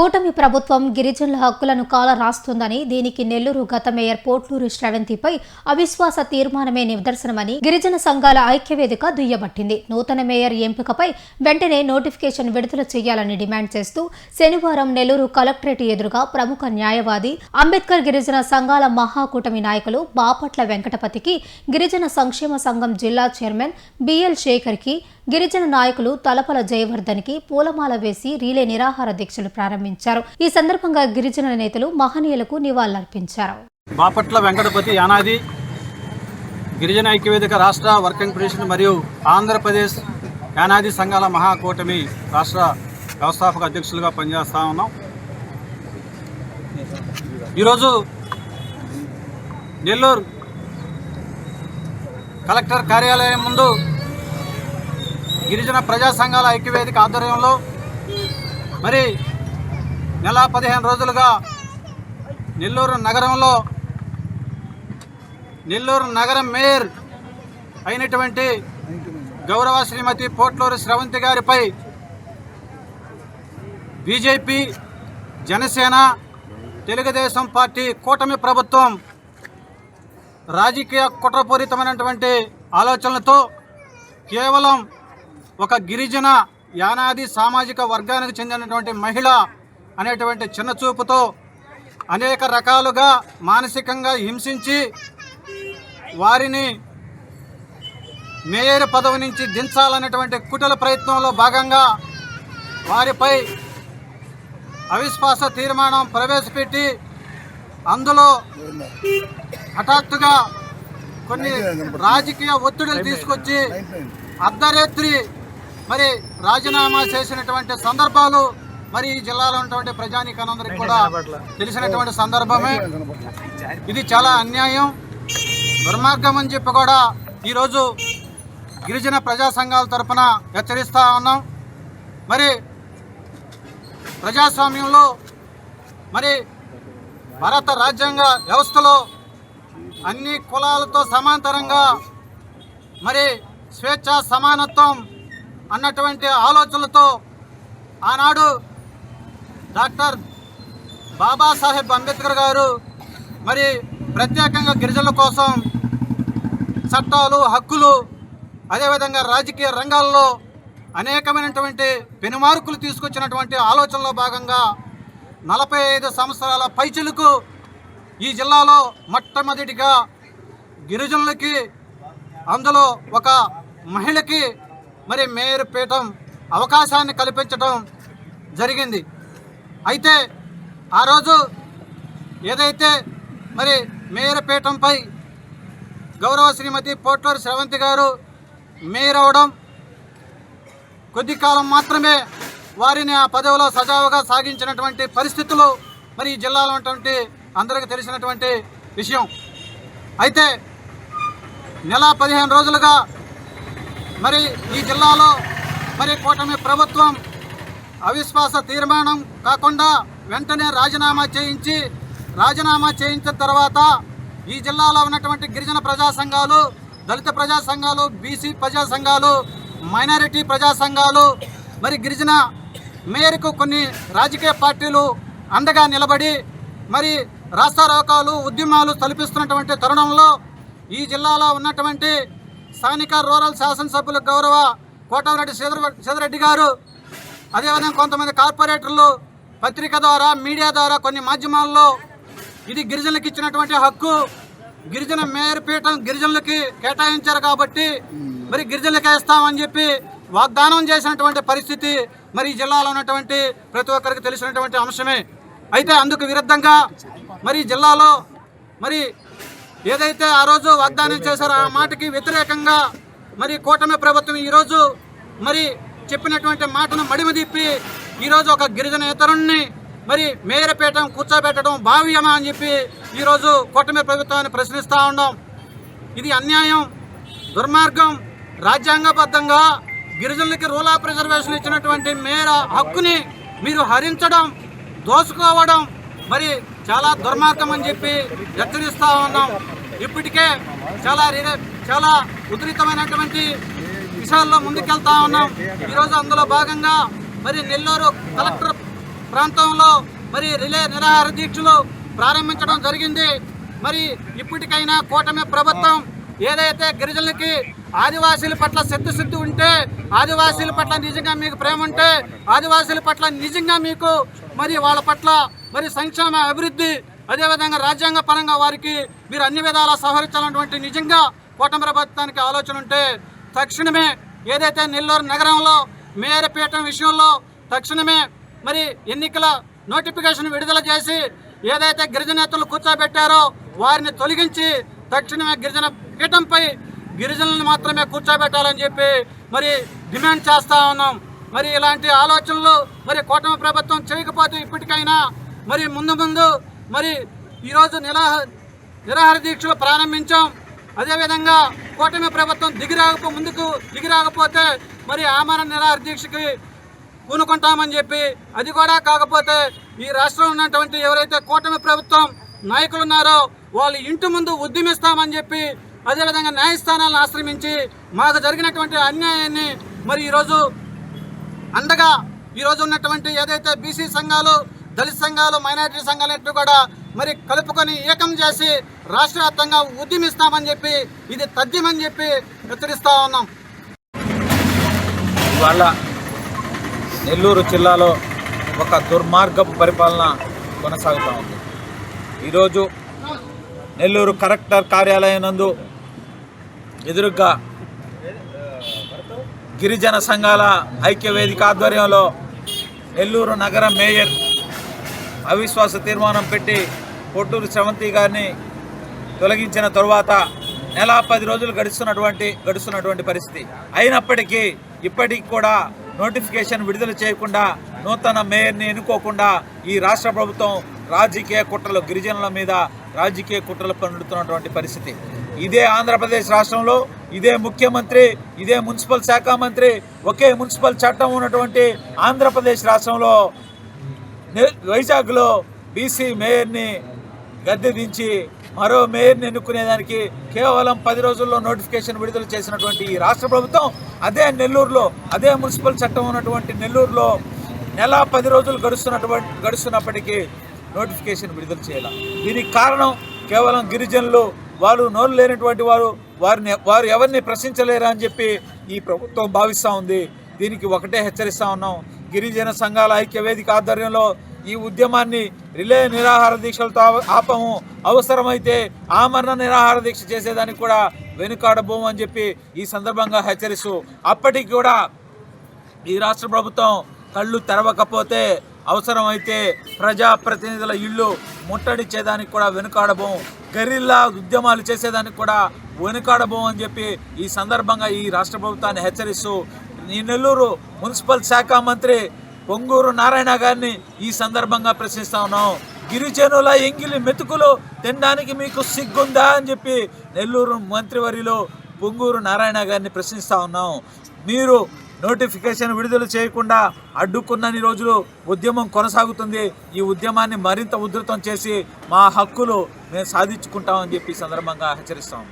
కూటమి ప్రభుత్వం గిరిజనుల హక్కులను కాల రాస్తుందని దీనికి నెల్లూరు గత మేయర్ పోట్లూరు శ్రవంతిపై అవిశ్వాస తీర్మానమే నిదర్శనమని గిరిజన సంఘాల ఐక్యవేదిక దుయ్యబట్టింది. నూతన మేయర్ ఎంపికపై వెంటనే నోటిఫికేషన్ విడుదల చేయాలని డిమాండ్ చేస్తూ శనివారం నెల్లూరు కలెక్టరేట్ ఎదురుగా ప్రముఖ న్యాయవాది అంబేద్కర్ గిరిజన సంఘాల మహాకూటమి నాయకులు బాపట్ల వెంకటపతికి గిరిజన సంక్షేమ సంఘం జిల్లా చైర్మన్ బిఎల్ శేఖర్కి గిరిజన నాయకులు తలపల జయవర్ధన్కి పూలమాల వేసి రీలే నిరాహార దీక్షలు ప్రారంభించారు. ఈ సందర్భంగా గిరిజన నేతలు మహనీయులకు నివాళులర్పించారు. బాపట్ల వెంకటపతి యానాది గిరిజన ఐక్యవేదిక రాష్ట్ర వర్కింగ్ ప్రెసిడెంట్ మరియు ఆంధ్రప్రదేశ్ యానాది సంఘాల మహాకూటమి రాష్ట్ర వ్యవస్థాపక అధ్యక్షులుగా పనిచేస్తా ఉన్నాం. ఈరోజు నెల్లూరు కలెక్టర్ కార్యాలయం ముందు గిరిజన ప్రజా సంఘాల ఐక్యవేదిక ఆధ్వర్యంలో మరి నెల పదిహేను రోజులుగా నెల్లూరు నగరంలో నెల్లూరు నగరం మేయర్ అయినటువంటి గౌరవ శ్రీమతి పోట్లూరు స్రవంతి గారిపై బీజేపీ జనసేన తెలుగుదేశం పార్టీ కూటమి ప్రభుత్వం రాజకీయ కుట్రపూరితమైనటువంటి ఆలోచనలతో కేవలం ఒక గిరిజన యానాది సామాజిక వర్గానికి చెందినటువంటి మహిళ అనేటువంటి చిన్న చూపుతో అనేక రకాలుగా మానసికంగా హింసించి వారిని మేయర్ పదవి నుంచి దించాలనేటువంటి కుటల ప్రయత్నంలో భాగంగా వారిపై అవిశ్వాస తీర్మానం ప్రవేశపెట్టి అందులో హఠాత్తుగా కొన్ని రాజకీయ ఒత్తిడులు తీసుకొచ్చి అర్ధరాత్రి మరి రాజీనామా చేసినటువంటి సందర్భాలు మరి ఈ జిల్లాలో ఉన్నటువంటి ప్రజానీకానందరికి కూడా తెలిసినటువంటి సందర్భమే. ఇది చాలా అన్యాయం దుర్మార్గం అని చెప్పి కూడా ఈరోజు గిరిజన ప్రజా సంఘాల తరఫున హెచ్చరిస్తూ ఉన్నాం. మరి ప్రజాస్వామ్యంలో మరి భారత రాజ్యాంగ వ్యవస్థలో అన్ని కులాలతో సమాంతరంగా మరి స్వేచ్ఛ సమానత్వం అన్నటువంటి ఆలోచనలతో ఆనాడు డాక్టర్ బాబాసాహెబ్ అంబేద్కర్ గారు మరి ప్రత్యేకంగా గిరిజనుల కోసం చట్టాలు హక్కులు అదేవిధంగా రాజకీయ రంగాల్లో అనేకమైనటువంటి పెనుమార్కులు తీసుకొచ్చినటువంటి ఆలోచనలో భాగంగా నలభై ఐదు సంవత్సరాల పైచులకు ఈ జిల్లాలో మొట్టమొదటిగా గిరిజనులకి అందులో ఒక మహిళకి మరి మేయర్ పీఠం అవకాశాన్ని కల్పించడం జరిగింది. అయితే ఆ రోజు ఏదైతే మరి మేయర్ పీఠంపై గౌరవ శ్రీమతి పోట్లూరు శ్రవంతి గారు మేయర్ అవడం కొద్ది కాలం మాత్రమే వారిని ఆ పదవిలో సజావుగా సాగించినటువంటి పరిస్థితులు మరి ఈ జిల్లాలో ఉన్నటువంటి అందరికీ తెలిసినటువంటి విషయం. అయితే నెల పదిహేను రోజులుగా మరి ఈ జిల్లాలో మరి కూటమి ప్రభుత్వం అవిశ్వాస తీర్మానం కాకుండా వెంటనే రాజీనామా చేయించి రాజీనామా చేయించిన తర్వాత ఈ జిల్లాలో ఉన్నటువంటి గిరిజన ప్రజా సంఘాలు దళిత ప్రజా సంఘాలు బీసీ ప్రజా సంఘాలు మైనారిటీ ప్రజా సంఘాలు మరి గిరిజన మేరకు కొన్ని రాజకీయ పార్టీలు అండగా నిలబడి మరి రాస్తారోకాలు ఉద్యమాలు తలపిస్తున్నటువంటి తరుణంలో ఈ జిల్లాలో ఉన్నటువంటి స్థానిక రూరల్ శాసనసభ్యులు గౌరవ కోటమిరెడ్డి శ్రీధర్ శ్రీధరెడ్డి గారు అదేవిధంగా కొంతమంది కార్పొరేటర్లు పత్రిక ద్వారా మీడియా ద్వారా కొన్ని మాధ్యమాల్లో ఇది గిరిజనులకు ఇచ్చినటువంటి హక్కు. గిరిజన మేయర్ పీఠం గిరిజనులకి కేటాయించారు కాబట్టి మరి గిరిజనులకు వేస్తామని చెప్పి వాగ్దానం చేసినటువంటి పరిస్థితి మరి ఈ జిల్లాలో ఉన్నటువంటి ప్రతి ఒక్కరికి తెలిసినటువంటి అంశమే. అయితే అందుకు విరుద్ధంగా మరి జిల్లాలో మరి ఏదైతే ఆ రోజు వాగ్దానం చేశారో ఆ మాటకి వ్యతిరేకంగా మరి కూటమి ప్రభుత్వం ఈరోజు మరి చెప్పినటువంటి మాటను మడిమ తిప్పి ఈరోజు ఒక గిరిజన ఇతరుణ్ణి మరి మేయరపీఠం కూర్చోబెట్టడం భావ్యమా అని చెప్పి ఈరోజు కూటమి ప్రభుత్వాన్ని ప్రశ్నిస్తూ ఉన్నాం. ఇది అన్యాయం దుర్మార్గం రాజ్యాంగబద్ధంగా గిరిజనులకి రూల్ ఆఫ్ ప్రిజర్వేషన్ ఇచ్చినటువంటి మేర హక్కుని మీరు హరించడం దోసుకోవడం మరి చాలా దుర్మార్గం అని చెప్పి హెచ్చరిస్తూ ఉన్నాం. ఇప్పటికే చాలా చాలా ఉధృతమైనటువంటి విషయాల్లో ముందుకెళ్తా ఉన్నాం. ఈరోజు అందులో భాగంగా మరి నెల్లూరు కలెక్టర్ ప్రాంతంలో మరి రిలే నిరాహార దీక్షలు ప్రారంభించడం జరిగింది. మరి ఇప్పటికైనా కూటమి ప్రభుత్వం ఏదైతే గిరిజనులకి ఆదివాసీల పట్ల సిద్ధశుద్ధి ఉంటే ఆదివాసీల పట్ల నిజంగా మీకు ప్రేమ ఉంటే ఆదివాసీల పట్ల నిజంగా మీకు మరి వాళ్ళ పట్ల మరి సంక్షేమ అభివృద్ధి అదేవిధంగా రాజ్యాంగ పరంగా వారికి మీరు అన్ని విధాలా సహకరించాలన్నటువంటి నిజంగా కూటమి ప్రభుత్వానికి ఆలోచన ఉంటే తక్షణమే ఏదైతే నెల్లూరు నగరంలో మేయర్పీఠం విషయంలో తక్షణమే మరి ఎన్నికల నోటిఫికేషన్ విడుదల చేసి ఏదైతే గిరిజనేతలు కూర్చోబెట్టారో వారిని తొలగించి తక్షణమే గిరిజన పీఠంపై గిరిజనులను మాత్రమే కూర్చోబెట్టాలని చెప్పి మరి డిమాండ్ చేస్తా ఉన్నాం. మరి ఇలాంటి ఆలోచనలు మరి కూటమి ప్రభుత్వం చేయకపోతే ఇప్పటికైనా మరి ముందు ముందు మరి ఈరోజు నిరాహ నిరాహార దీక్షలు ప్రారంభించాం. అదేవిధంగా కూటమి ప్రభుత్వం దిగిరాకపో ముందుకు దిగిరాకపోతే మరి ఆమరణ నిరాహార దీక్షకి పూనుకుంటామని చెప్పి అది కూడా కాకపోతే ఈ రాష్ట్రంలో ఉన్నటువంటి ఎవరైతే కూటమి ప్రభుత్వం నాయకులు ఉన్నారో వాళ్ళు ఇంటి ముందు ఉద్యమిస్తామని చెప్పి అదేవిధంగా న్యాయస్థానాలను ఆశ్రమించి మాకు జరిగినటువంటి అన్యాయాన్ని మరి ఈరోజు అండగా ఈరోజు ఉన్నటువంటి ఏదైతే బీసీ సంఘాలు దళిత సంఘాలు మైనారిటీ సంఘాలన్నింటినీ కూడా మరి కలుపుకొని ఏకం చేసి రాష్ట్ర వ్యాప్తంగా ఉద్యమిస్తామని చెప్పి ఇది తథ్యమని చెప్పి హెచ్చరిస్తా ఉన్నాం. ఇవాళ నెల్లూరు జిల్లాలో ఒక దుర్మార్గపు పరిపాలన కొనసాగుతూ ఉంది. ఈరోజు నెల్లూరు కలెక్టర్ కార్యాలయం నందు ఎదురుగా గిరిజన సంఘాల ఐక్య వేదిక ఆధ్వర్యంలో నెల్లూరు నగర మేయర్ అవిశ్వాస తీర్మానం పెట్టి పొట్టూరు శ్రవంతి గారిని తొలగించిన తరువాత నెల పది రోజులు గడుస్తున్నటువంటి గడుస్తున్నటువంటి పరిస్థితి. అయినప్పటికీ ఇప్పటికి కూడా నోటిఫికేషన్ విడుదల చేయకుండా నూతన మేయర్ని ఎన్నుకోకుండా ఈ రాష్ట్ర ప్రభుత్వం రాజకీయ కుట్రలు గిరిజనుల మీద రాజకీయ కుట్రలు పన్నుతున్నటువంటి పరిస్థితి. ఇదే ఆంధ్రప్రదేశ్ రాష్ట్రంలో ఇదే ముఖ్యమంత్రి ఇదే మున్సిపల్ శాఖ మంత్రి ఒకే మున్సిపల్ చట్టం ఉన్నటువంటి ఆంధ్రప్రదేశ్ రాష్ట్రంలో వైజాగ్లో బీసీ మేయర్ని గద్దె దించి మరో మేయర్ని ఎన్నుకునేదానికి కేవలం పది రోజుల్లో నోటిఫికేషన్ విడుదల చేసినటువంటి ఈ రాష్ట్ర ప్రభుత్వం అదే నెల్లూరులో అదే మున్సిపల్ చట్టం ఉన్నటువంటి నెల్లూరులో నెల పది రోజులు గడుస్తున్నటువంటి గడుస్తున్నప్పటికీ నోటిఫికేషన్ విడుదల చేయాలి. దీనికి కారణం కేవలం గిరిజనులు వారు నోరు లేనటువంటి వారు వారిని వారు ఎవరిని ప్రశ్నించలేరు అని చెప్పి ఈ ప్రభుత్వం భావిస్తూ ఉంది. దీనికి ఒకటే హెచ్చరిస్తూ ఉన్నాం. గిరిజన సంఘాల ఐక్య వేదిక ఆధ్వర్యంలో ఈ ఉద్యమాన్ని రిలే నిరాహార దీక్షలతో ఆపము. అవసరమైతే ఆమరణ నిరాహార దీక్ష చేసేదానికి కూడా వెనుకాడబోము అని చెప్పి ఈ సందర్భంగా హెచ్చరిస్తూ అప్పటికి కూడా ఈ రాష్ట్ర ప్రభుత్వం కళ్ళు తెరవకపోతే అవసరమైతే ప్రజాప్రతినిధుల ఇళ్ళు ముట్టడిచ్చేదానికి కూడా వెనుకాడబోం. గరిల్లా ఉద్యమాలు చేసేదానికి కూడా వెనుకాడబోం అని చెప్పి ఈ సందర్భంగా ఈ రాష్ట్ర ప్రభుత్వాన్ని హెచ్చరిస్తూ ఈ నెల్లూరు మున్సిపల్ శాఖ మంత్రి పొంగూరు నారాయణ గారిని ఈ సందర్భంగా ప్రశ్నిస్తా ఉన్నాం. గిరిజనుల ఎంగిలి మెతుకులు తినడానికి మీకు సిగ్గుందా అని చెప్పి నెల్లూరు మంత్రివర్యులు పొంగూరు నారాయణ గారిని ప్రశ్నిస్తా ఉన్నాం. మీరు నోటిఫికేషన్ విడుదల చేయకుండా అడ్డుకున్నన్ని రోజులు ఉద్యమం కొనసాగుతుంది. ఈ ఉద్యమాన్ని మరింత ఉధృతం చేసి మా హక్కులు మేము సాధించుకుంటామని చెప్పి సందర్భంగా హెచ్చరిస్తాం.